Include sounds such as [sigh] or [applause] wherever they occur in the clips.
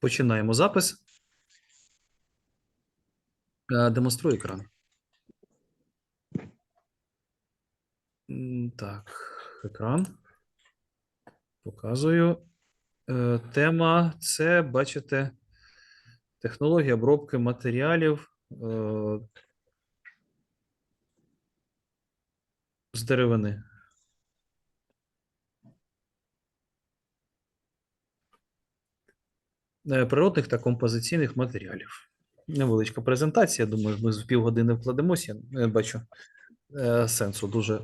Починаємо запис. Е, Демонструю екран. Так, екран. Показую. Е, Тема це, бачите, технологія обробки матеріалів е, з деревини. Природних та композиційних матеріалів. Невеличка презентація. Думаю, ми з півгодини вкладемося. Я бачу е, сенсу дуже.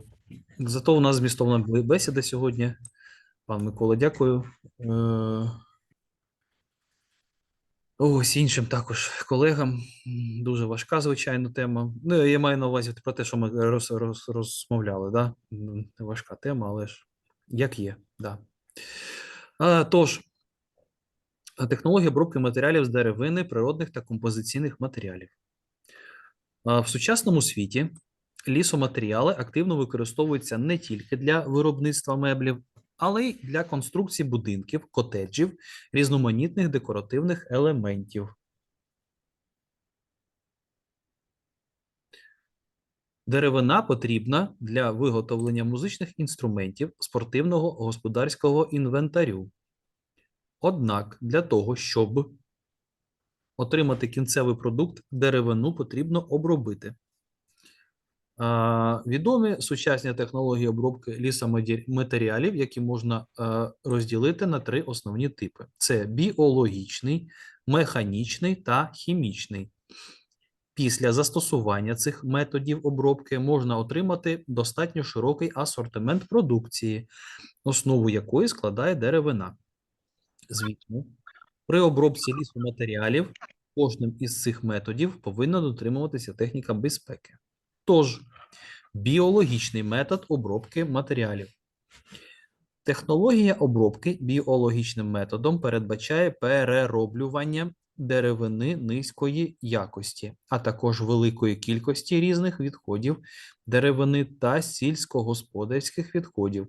Зато у нас змістовна бесіда сьогодні. Пан Микола, дякую. Е, Ось іншим також колегам. Дуже важка, звичайно, тема. Ну, я маю на увазі про те, що ми роз, роз, розмовляли. Да? Важка тема, але ж як є. Да. А, тож, технологія обробки матеріалів з деревини, природних та композиційних матеріалів. В сучасному світі лісоматеріали активно використовуються не тільки для виробництва меблів, але й для конструкції будинків, котеджів, різноманітних декоративних елементів. Деревина потрібна для виготовлення музичних інструментів, спортивного господарського інвентарю. Однак для того, щоб отримати кінцевий продукт, деревину потрібно обробити. Відомі сучасні технології обробки лісоматеріалів, які можна е, розділити на три основні типи: це біологічний, механічний та хімічний. Після застосування цих методів обробки можна отримати достатньо широкий асортимент продукції, основу якої складає деревина. Звісно, при обробці лісоматеріалів кожним із цих методів повинна дотримуватися техніка безпеки. Тож, біологічний метод обробки матеріалів. Технологія обробки біологічним методом передбачає перероблювання деревини низької якості, а також великої кількості різних відходів деревини та сільськогосподарських відходів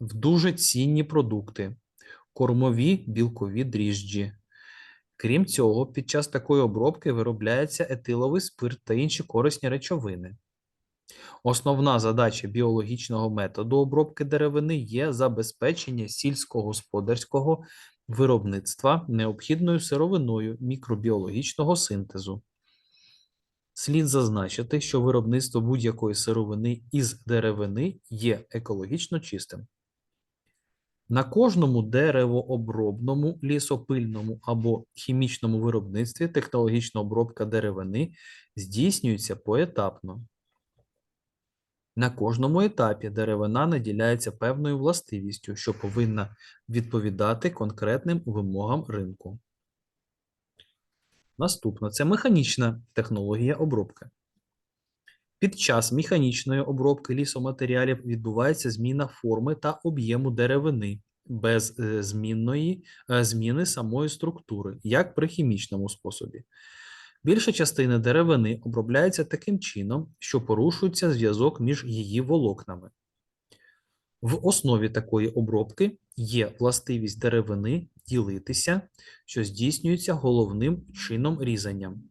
в дуже цінні продукти, кормові білкові дріжджі. Крім цього, під час такої обробки виробляється етиловий спирт та інші корисні речовини. Основна задача біологічного методу обробки деревини є забезпечення сільськогосподарського виробництва необхідною сировиною мікробіологічного синтезу. Слід зазначити, що виробництво будь-якої сировини із деревини є екологічно чистим. На кожному деревообробному, лісопильному або хімічному виробництві технологічна обробка деревини здійснюється поетапно. На кожному етапі деревина наділяється певною властивістю, що повинна відповідати конкретним вимогам ринку. Наступна це механічна технологія обробки. Під час механічної обробки лісоматеріалів відбувається зміна форми та об'єму деревини без е, змінної, е, зміни самої структури, як при хімічному способі. Більша частина деревини обробляється таким чином, що порушується зв'язок між її волокнами. В основі такої обробки є властивість деревини ділитися, що здійснюється головним чином різанням.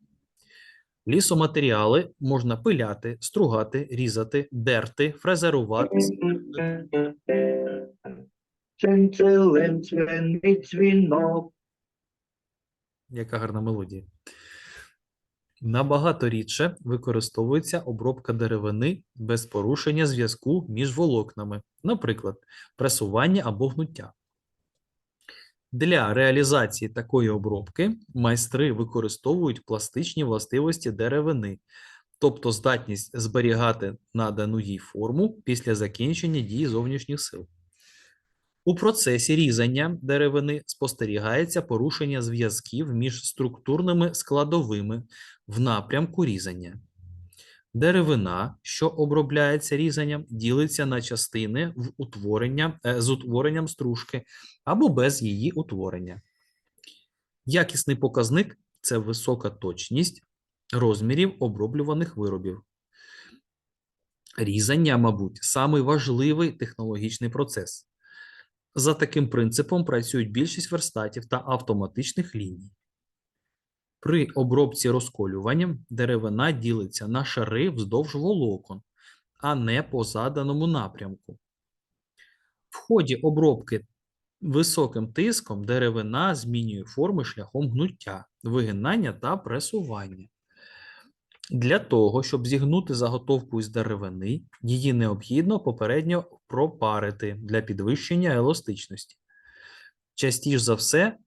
Лісоматеріали можна пиляти, стругати, різати, дерти, фрезерувати. Яка гарна мелодія. Набагато рідше використовується обробка деревини без порушення зв'язку між волокнами, наприклад, пресування або гнуття. Для реалізації такої обробки майстри використовують пластичні властивості деревини, тобто здатність зберігати надану їй форму після закінчення дії зовнішніх сил. У процесі різання деревини спостерігається порушення зв'язків між структурними складовими в напрямку різання. Деревина, що обробляється різанням, ділиться на частини в утворення, е, з утворенням стружки або без її утворення. Якісний показник це висока точність розмірів оброблюваних виробів. Різання, мабуть, самий важливий технологічний процес. За таким принципом працюють більшість верстатів та автоматичних ліній. При обробці розколюванням деревина ділиться на шари вздовж волокон, а не по заданому напрямку. В ході обробки високим тиском деревина змінює форми шляхом гнуття, вигинання та пресування. Для того, щоб зігнути заготовку із деревини, її необхідно попередньо пропарити для підвищення еластичності. Частіше за все,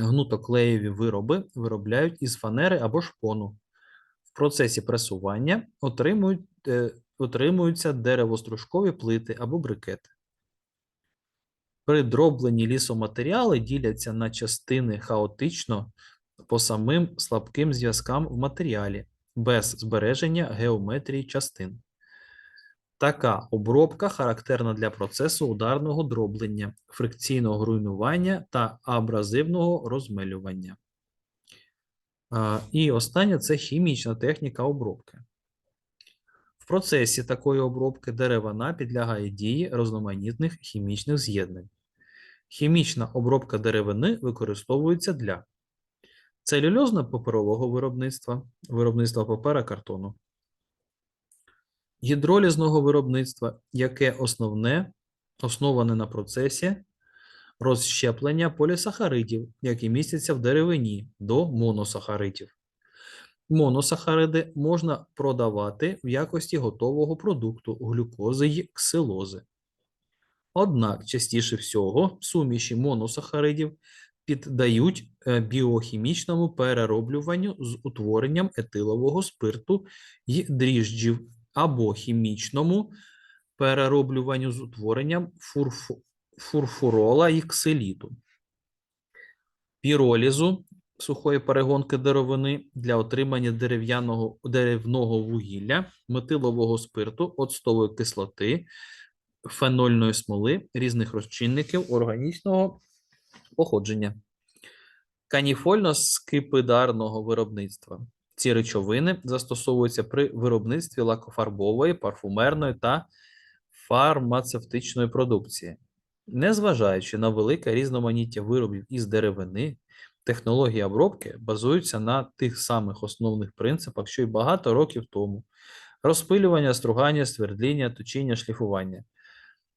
гнутоклеєві вироби виробляють із фанери або шпону. В процесі пресування отримують, е, отримуються деревостружкові плити або брикети. При дробленні лісоматеріали діляться на частини хаотично по самим слабким зв'язкам в матеріалі, без збереження геометрії частин. Така обробка характерна для процесу ударного дроблення, фрикційного руйнування та абразивного розмелювання. А, І останнє це хімічна техніка обробки. В процесі такої обробки деревина підлягає дії різноманітних хімічних з'єднань. Хімічна обробка деревини використовується для целюльозно-паперового виробництва, виробництва папера картону, гідролізного виробництва, яке основне, основане на процесі розщеплення полісахаридів, які містяться в деревині до моносахаридів. Моносахариди можна продавати в якості готового продукту глюкози й ксилози. Однак частіше всього суміші моносахаридів піддають е, біохімічному перероблюванню з утворенням етилового спирту й дріжджів або хімічному перероблюванню з утворенням фурфу, фурфурола і ксиліту, піролізу сухої перегонки деревини для отримання дерев'яного деревного вугілля, метилового спирту, оцтової кислоти, фенольної смоли, різних розчинників органічного походження, каніфольно-скипидарного виробництва. Ці речовини застосовуються при виробництві лакофарбової, парфумерної та фармацевтичної продукції. Незважаючи на велике різноманіття виробів із деревини, технології обробки базуються на тих самих основних принципах, що й багато років тому: розпилювання, стругання, свердління, точіння, шліфування.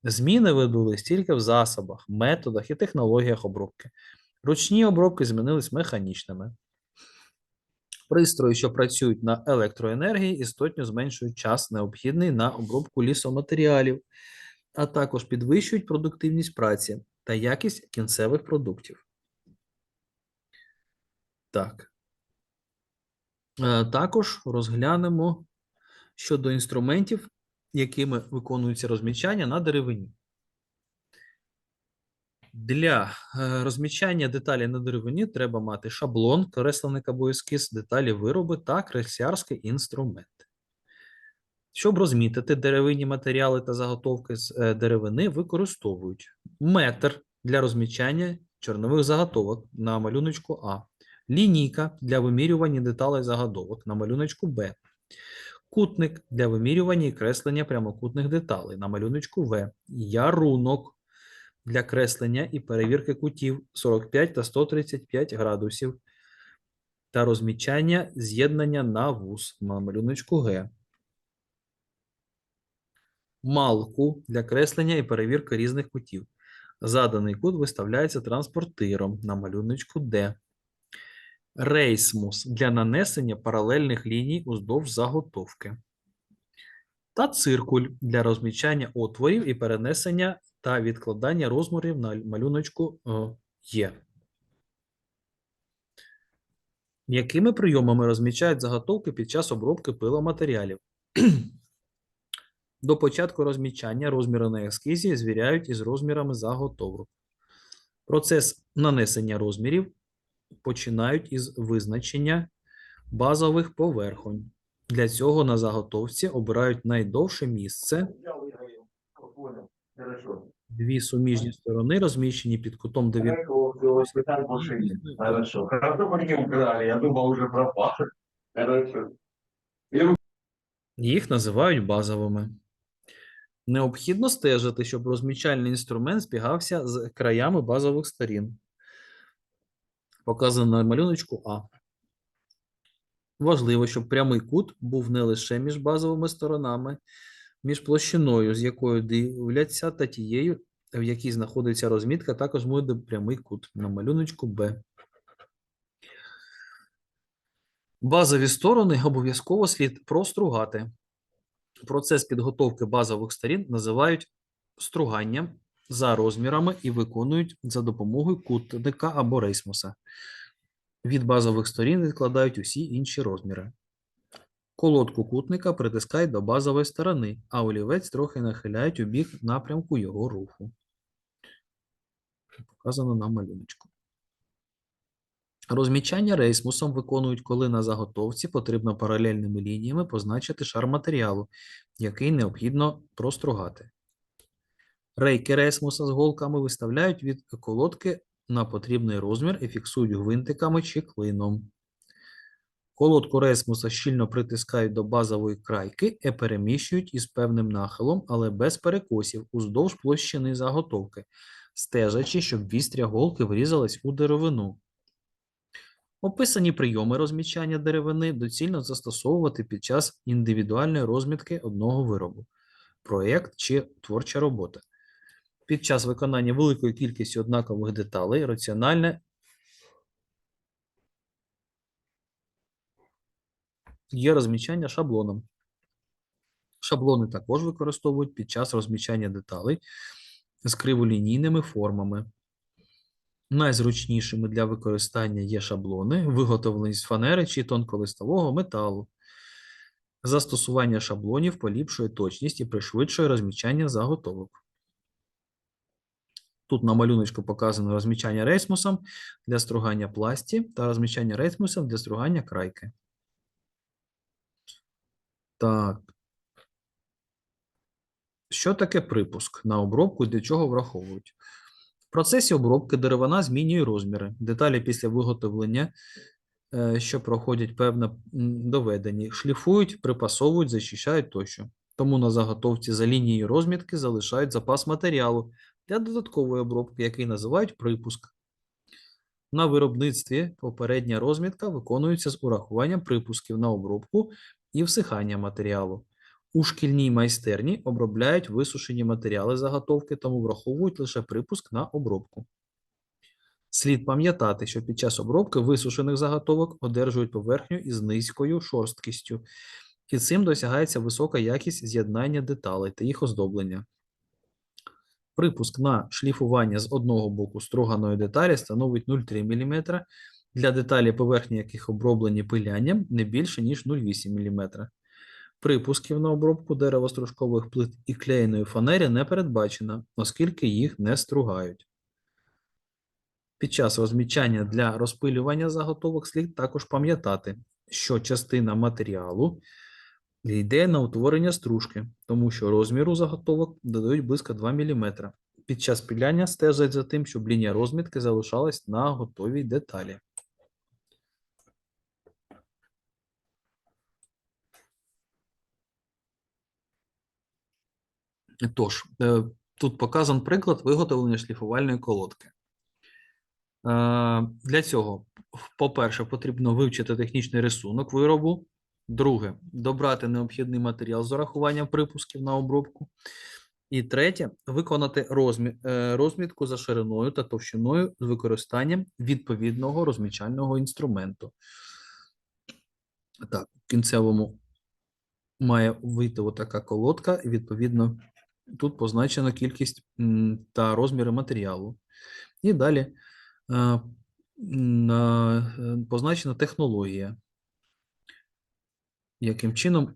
Зміни відбулись тільки в засобах, методах і технологіях обробки. Ручні обробки змінились механічними. Пристрої, що працюють на електроенергії, істотно зменшують час, необхідний на обробку лісоматеріалів, а також підвищують продуктивність праці та якість кінцевих продуктів. Так. Е, Також розглянемо щодо інструментів, якими виконується розмічання на деревині. Для е, розмічання деталі на деревині треба мати шаблон, кресленик або ескіз, деталі вироби та креслярський інструмент. Щоб розмітити деревинні матеріали та заготовки з е, деревини, використовують метр для розмічання чорнових заготовок на малюночку А, лінійка для вимірювання деталей заготовок на малюночку Б, кутник для вимірювання і креслення прямокутних деталей на малюночку В, ярунок для креслення і перевірки кутів 45 та 135 градусів та розмічання з'єднання на вус на малюночку Г. Малку для креслення і перевірки різних кутів. Заданий кут виставляється транспортиром на малюночку Д. Рейсмус для нанесення паралельних ліній уздовж заготовки. Та циркуль для розмічання отворів і перенесення та відкладання розмірів на малюночку е, Є. Якими прийомами розмічають заготовки під час обробки пиломатеріалів? До початку розмічання розміри на ескізі звіряють із розмірами заготовок. Процес нанесення розмірів починають із визначення базових поверхонь. Для цього на заготовці обирають найдовше місце. Дві суміжні сторони розміщені під кутом 90 Хорошо. Хорошо, мы не убрали. Я думал, уже пропал. Хорошо. Їх називають базовими. Необхідно стежити, щоб розмічальний інструмент збігався з краями базових сторін. Показано на малюночку А. Важливо, щоб прямий кут був не лише між базовими сторонами, між площиною, з якою дивляться, та тією, в якій знаходиться розмітка, також буде прямий кут на малюночку Б. Базові сторони обов'язково слід простругати. Процес підготовки базових сторін називають струганням за розмірами і виконують за допомогою кутника або рейсмуса. Від базових сторін відкладають усі інші розміри. Колодку кутника притискають до базової сторони, а олівець трохи нахиляють у бік напрямку його руху. Показано на малюночку. Розмічання рейсмусом виконують, коли на заготовці потрібно паралельними лініями позначити шар матеріалу, який необхідно простругати. Рейки рейсмуса з голками виставляють від колодки на потрібний розмір і фіксують гвинтиками чи клином. Колодку рейсмуса щільно притискають до базової крайки і переміщують із певним нахилом, але без перекосів уздовж площини заготовки, стежачи, щоб вістря голки врізались у деревину. Описані прийоми розмічання деревини доцільно застосовувати під час індивідуальної розмітки одного виробу, проєкт чи творча робота. Під час виконання великої кількості однакових деталей раціональне є розмічання шаблоном. Шаблони також використовують під час розмічання деталей з криволінійними формами. Найзручнішими для використання є шаблони, виготовлені з фанери чи тонколистового металу. Застосування шаблонів поліпшує точність і пришвидшує розмічання заготовок. Тут на малюночку показано розмічання рейсмусом для стругання пласті та розмічання рейсмусом для стругання крайки. Так. Що таке припуск на обробку і для чого враховують? В процесі обробки деревина змінює розміри. Деталі після виготовлення, е, що проходять певне м, доведення, шліфують, припасовують, зачищають тощо. Тому на заготовці за лінією розмітки залишають запас матеріалу для додаткової обробки, який називають припуск. На виробництві попередня розмітка виконується з урахуванням припусків на обробку і всихання матеріалу. У шкільній майстерні обробляють висушені матеріали заготовки, тому враховують лише припуск на обробку. Слід пам'ятати, що під час обробки висушених заготовок одержують поверхню із низькою шорсткістю, і цим досягається висока якість з'єднання деталей та їх оздоблення. Припуск на шліфування з одного боку струганої деталі становить 0,3 мм, для деталі, поверхні яких оброблені пилянням, не більше, ніж 0,8 мм. Припусків на обробку деревостружкових плит і клеєної фанері не передбачено, оскільки їх не стругають. Під час розмічання для розпилювання заготовок слід також пам'ятати, що частина матеріалу йде на утворення стружки, тому що розміру заготовок додають близько 2 мм. Під час піляння стежать за тим, щоб лінія розмітки залишалась на готовій деталі. Тож, е, тут показан приклад виготовлення шліфувальної колодки. Е, Для цього, по-перше, потрібно вивчити технічний рисунок виробу. Друге, добрати необхідний матеріал з урахуванням припусків на обробку. І третє, виконати е, розмітку за шириною та товщиною з використанням відповідного розмічального інструменту. Так, в кінцевому має вийти отака колодка, і відповідно тут позначена кількість та розміри матеріалу. І далі е, е, позначена технологія, яким чином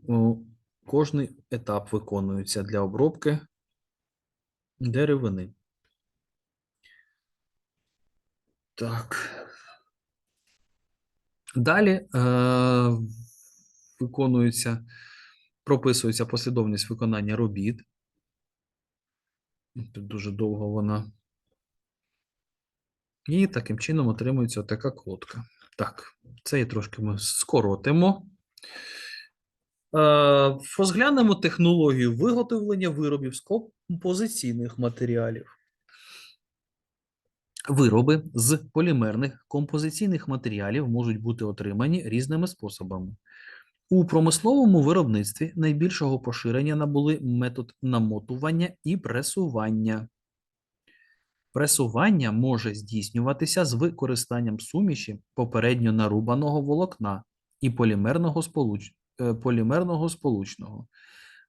кожний етап виконується для обробки деревини. Так. Далі е, виконується, прописується послідовність виконання робіт. Тут дуже довго вона. І таким чином отримується така колодка. Так, це і трошки ми скоротимо. Е, Розглянемо технологію виготовлення виробів з композиційних матеріалів. Вироби з полімерних композиційних матеріалів можуть бути отримані різними способами. У промисловому виробництві найбільшого поширення набули метод намотування і пресування. Пресування може здійснюватися з використанням суміші попередньо нарубаного волокна і полімерного, сполуч... е, полімерного сполучного.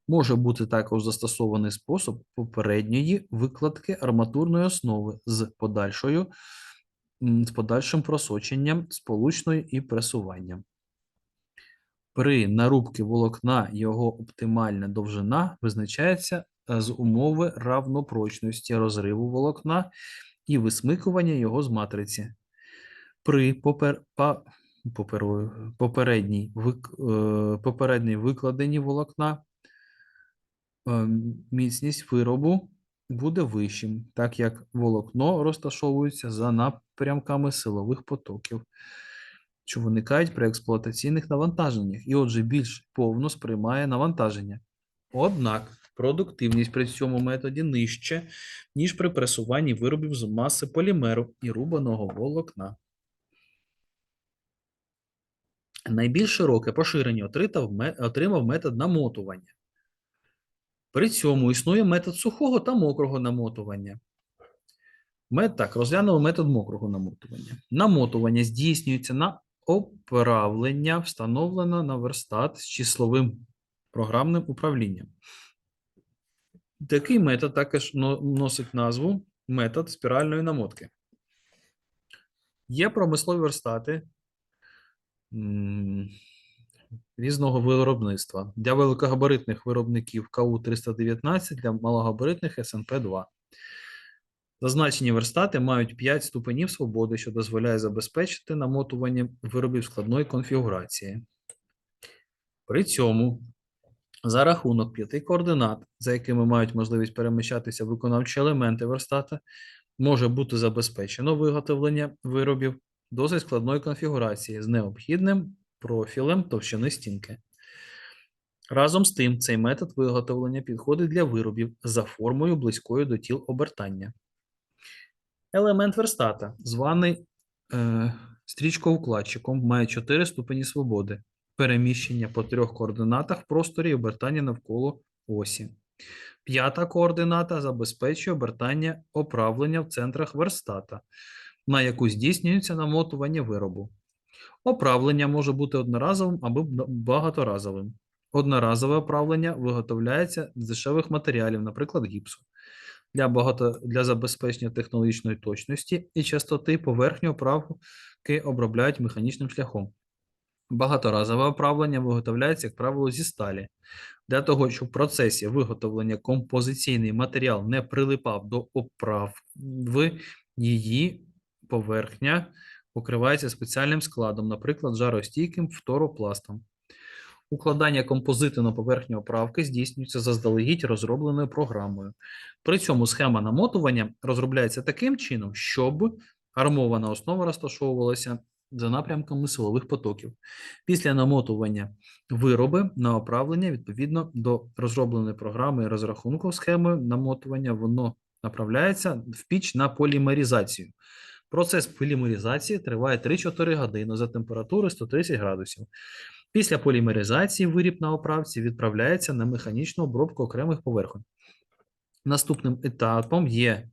Може бути також застосований спосіб попередньої викладки арматурної основи з подальшою з подальшим просоченням сполучної і пресуванням. При нарубці волокна його оптимальна довжина визначається е, з умови равнопрочності розриву волокна і висмикування його з матриці. При попер... попередній, е, попередній викладенні волокна е, міцність виробу буде вищим, так як волокно розташовується за напрямками силових потоків, що виникають при експлуатаційних навантаженнях, і отже більш повно сприймає навантаження. Однак продуктивність при цьому методі нижче, ніж при пресуванні виробів з маси полімеру і рубаного волокна. Найбільш широке поширення отримав метод намотування. При цьому існує метод сухого та мокрого намотування. Мет, так, розглянемо метод мокрого намотування. Намотування здійснюється на оправлення, встановлено на верстат з числовим програмним управлінням. Такий метод також но- носить назву метод спіральної намотки. Є промислові верстати різного виробництва. Для великогабаритних виробників КУ-319, для малогабаритних СНП-2. Зазначені верстати мають 5 ступенів свободи, що дозволяє забезпечити намотування виробів складної конфігурації. При цьому за рахунок п'яти координат, за якими мають можливість переміщатися виконавчі елементи верстата, може бути забезпечено виготовлення виробів досить складної конфігурації з необхідним профілем товщини стінки. Разом з тим, цей метод виготовлення підходить для виробів за формою близькою до тіл обертання. Елемент верстата, званий е, стрічковкладчиком, має 4 ступені свободи, переміщення по трьох координатах в просторі і обертання навколо осі. П'ята координата забезпечує обертання оправлення в центрах верстата, на яку здійснюється намотування виробу. Оправлення може бути одноразовим або багаторазовим. Одноразове оправлення виготовляється з дешевих матеріалів, наприклад, гіпсу. Для, багато, для забезпечення технологічної точності і частоти поверхню оправки обробляють механічним шляхом. Багаторазове оправлення виготовляється, як правило, зі сталі. Для того, щоб в процесі виготовлення композиційний матеріал не прилипав до оправи, її поверхня покривається спеціальним складом, наприклад, жаростійким фторопластом. Укладання композиту на поверхню оправки здійснюється заздалегідь розробленою програмою. При цьому схема намотування розробляється таким чином, щоб армована основа розташовувалася за напрямками силових потоків. Після намотування вироби на оправлення відповідно до розробленої програми розрахунку схеми намотування, воно направляється в піч на полімеризацію. Процес полімеризації триває 3-4 години за температури 130 градусів. Після полімеризації виріб на оправці відправляється на механічну обробку окремих поверхонь. Наступним етапом є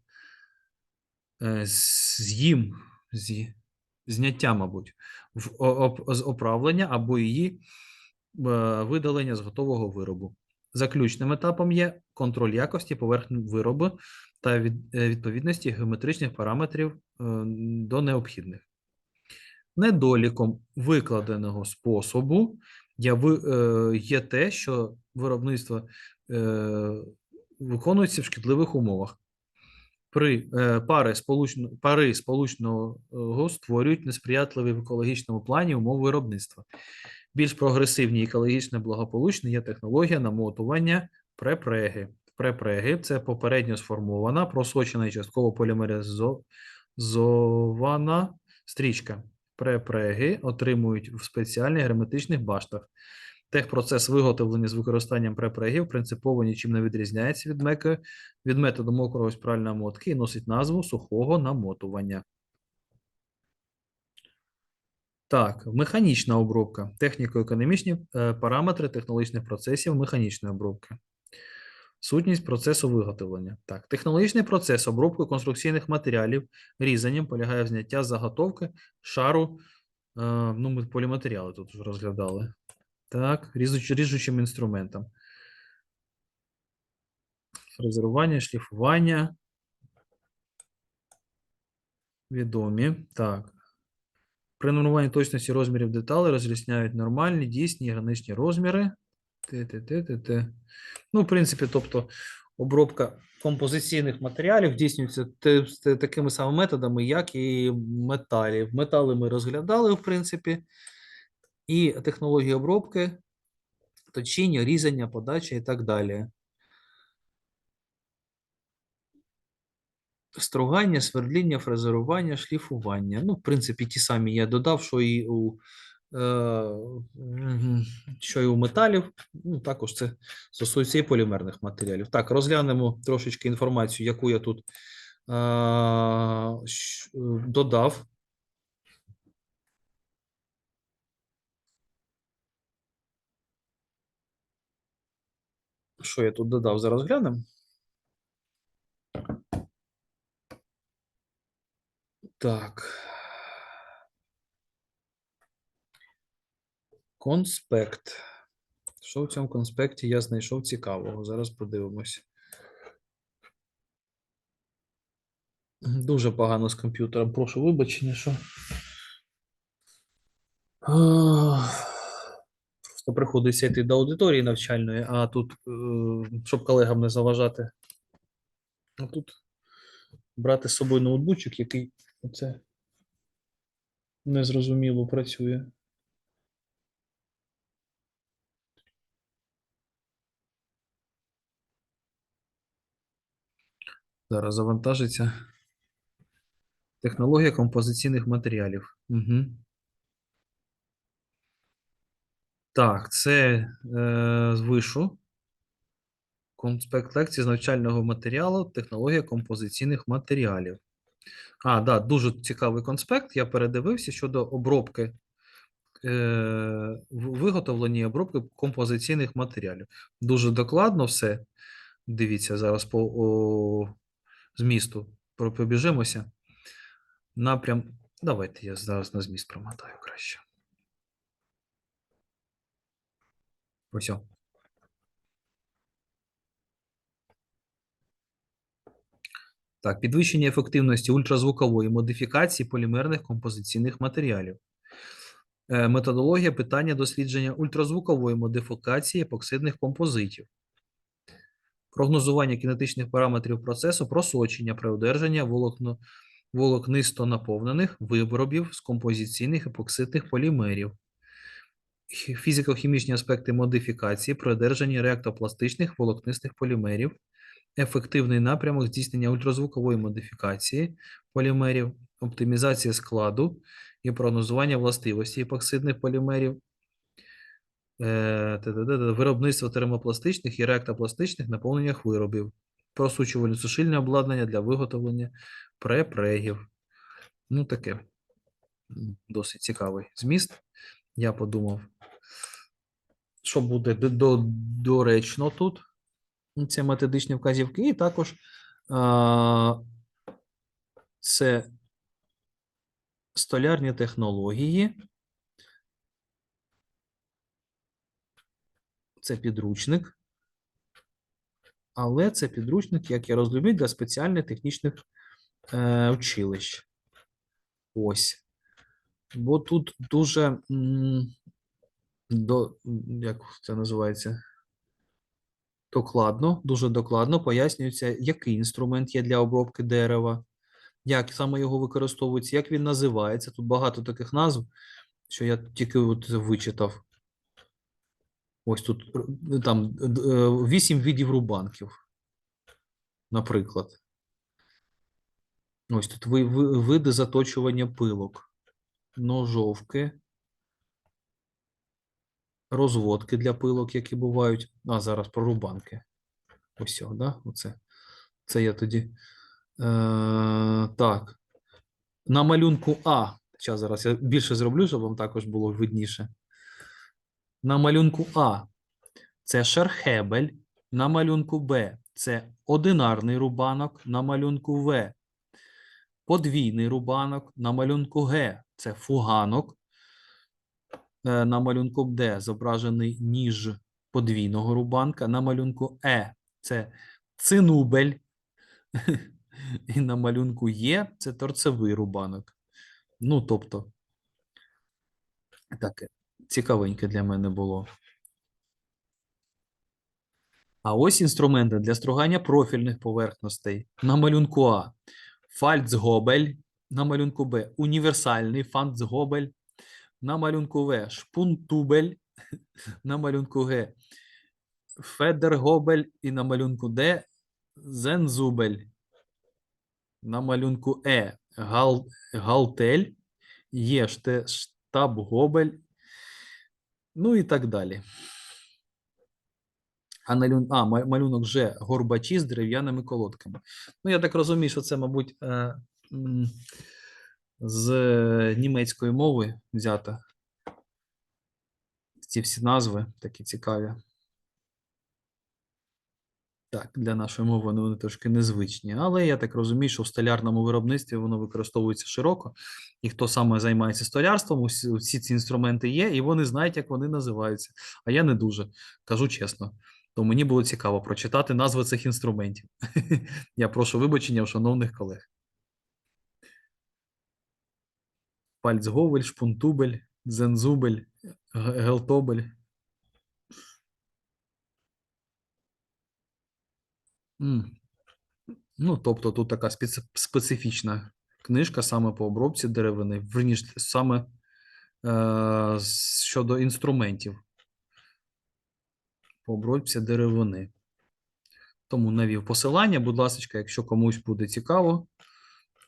е, з'їм, зняття, мабуть, з оправлення або її е, видалення з готового виробу. Заключним етапом є контроль якості поверхні виробу та е, відповідності геометричних параметрів до необхідних. Недоліком викладеного способу е, є те, що виробництво е, виконується в шкідливих умовах. При е, пари, сполучно, пари сполучного створюють несприятливі в екологічному плані умови виробництва. Більш прогресивні і екологічно благополучні є технологія намотування препреги. Препреги це попередньо сформована, просочена і частково полімеризована стрічка. Препреги отримують в спеціальних герметичних баштах. Техпроцес виготовлення з використанням препрегів принципово нічим не відрізняється від, меки, від методу мокрого спіральної мотки і носить назву сухого намотування. Так, механічна обробка. Техніко-економічні е, параметри технологічних процесів механічної обробки. Сутність процесу виготовлення. Так, технологічний процес обробки конструкційних матеріалів різанням полягає в зняття заготовки шару. Е, ну, ми поліматеріали тут вже розглядали. Так, різуч, ріжучим інструментом. Фрезерування, шліфування. Відомі. Так. При нормуванні точності розмірів деталей розрізняють нормальні, дійсні і граничні розміри. Т-т-т-т-т. Ну, в принципі, тобто обробка композиційних матеріалів здійснюється такими самими методами, як і металів. Метали ми розглядали, в принципі, і технології обробки, точіння, різання, подача і так далі. Стругання, свердління, фрезерування, шліфування. Ну, в принципі, ті самі я додав, що і у, що і у металів. Ну, також це стосується і полімерних матеріалів. Так, розглянемо трошечки інформацію, яку я тут е, е, додав. Що я тут додав? Зараз глянемо. Так. Конспект. Що в цьому конспекті я знайшов цікавого? Зараз подивимось. Дуже погано з комп'ютером. Прошу вибачення, що. Просто приходиться йти до аудиторії навчальної, а тут, е, щоб колегам не заважати. А тут брати з собою ноутбучок, який оце незрозуміло працює. Зараз завантажиться. Технологія композиційних матеріалів. Угу. Так, це е, з вишу. Конспект лекції з навчального матеріалу, технологія композиційних матеріалів. А, да, дуже цікавий конспект. Я передивився щодо обробки, е, виготовлення обробки композиційних матеріалів. Дуже докладно все. Дивіться зараз по о, змісту. Про- Побіжимося. Напрям. Давайте я зараз на зміст промотаю краще. Ось. Так, підвищення ефективності ультразвукової модифікації полімерних композиційних матеріалів. Е, Методологія питання дослідження ультразвукової модифікації епоксидних композитів. Прогнозування кінетичних параметрів процесу просочення при одержанні волокно, волокнисто наповнених виробів з композиційних епоксидних полімерів. Фізико-хімічні аспекти модифікації при одержанні реактопластичних волокнистих полімерів. Ефективний напрямок здійснення ультразвукової модифікації полімерів, оптимізація складу і прогнозування властивості епоксидних полімерів, виробництво термопластичних і реактопластичних наповненнях виробів, просучувальне сушильне обладнання для виготовлення препрегів. Ну, таке досить цікавий зміст. Я подумав, що буде доречно тут. Це методичні вказівки, і також а, це столярні технології. Це підручник. Але це підручник, як я розумію, для спеціальних технічних е, училищ. Ось. Бо тут дуже до, як це називається? Докладно, дуже докладно пояснюється, який інструмент є для обробки дерева, як саме його використовується, як він називається. Тут багато таких назв, що я тільки от вичитав. Ось тут е, там д- е, вісім видів рубанків, наприклад. Ось тут ви, ви, види заточування пилок, ножовки. розводки для пилок, які бувають. А зараз про рубанки. Ось, о, да? Оце. Це я тоді. Е, так. На малюнку А. Зараз я більше зроблю, щоб вам також було видніше. На малюнку А це шерхебель. На малюнку Б це одинарний рубанок. На малюнку В подвійний рубанок. На малюнку Г це фуганок. Е, На малюнку Д зображений ніж подвійного рубанка. На малюнку Е це цинубель. [laughs] І на малюнку Є це торцевий рубанок. Ну, тобто, таке цікавеньке для мене було. А ось інструменти для стругання профільних поверхностей. На малюнку А фальцгобель, на малюнку Б універсальний фальцгобель, на малюнку В шпунтубель, [laughs] на малюнку Г федергобель і на малюнку Д зензубель. На малюнку Е гал, галтель, є штабгобель, ну і так далі. А, на лю- а малюнок вже горбачі з дерев'яними колодками. Ну, я так розумію, що це, мабуть, е, з німецької мови взята. Ці всі назви такі цікаві. Так, для нашої мови вони, трошки незвичні, але я так розумію, що в столярному виробництві воно використовується широко. І хто саме займається столярством, усі, усі ці інструменти є, і вони знають, як вони називаються. А я не дуже, кажу чесно. То мені було цікаво прочитати назви цих інструментів. [laughs] Я прошу вибачення у шановних колег. Пальцговель, шпунтубель, зензубель, гелтобель. Ну, тобто тут така специфічна книжка саме по обробці деревини, верніше, саме е, щодо інструментів по обробці деревини. Тому навів посилання, будь ласка, якщо комусь буде цікаво,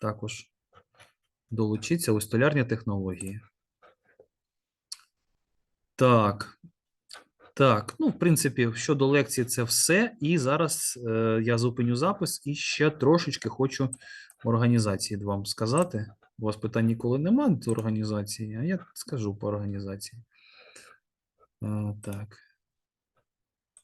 також долучіться у столярні технології. Так. Так, ну, в принципі, щодо лекції, це все. І зараз е, я зупиню запис і ще трошечки хочу організації вам сказати. У вас питань ніколи немає до організації, а я скажу по організації. Е, так.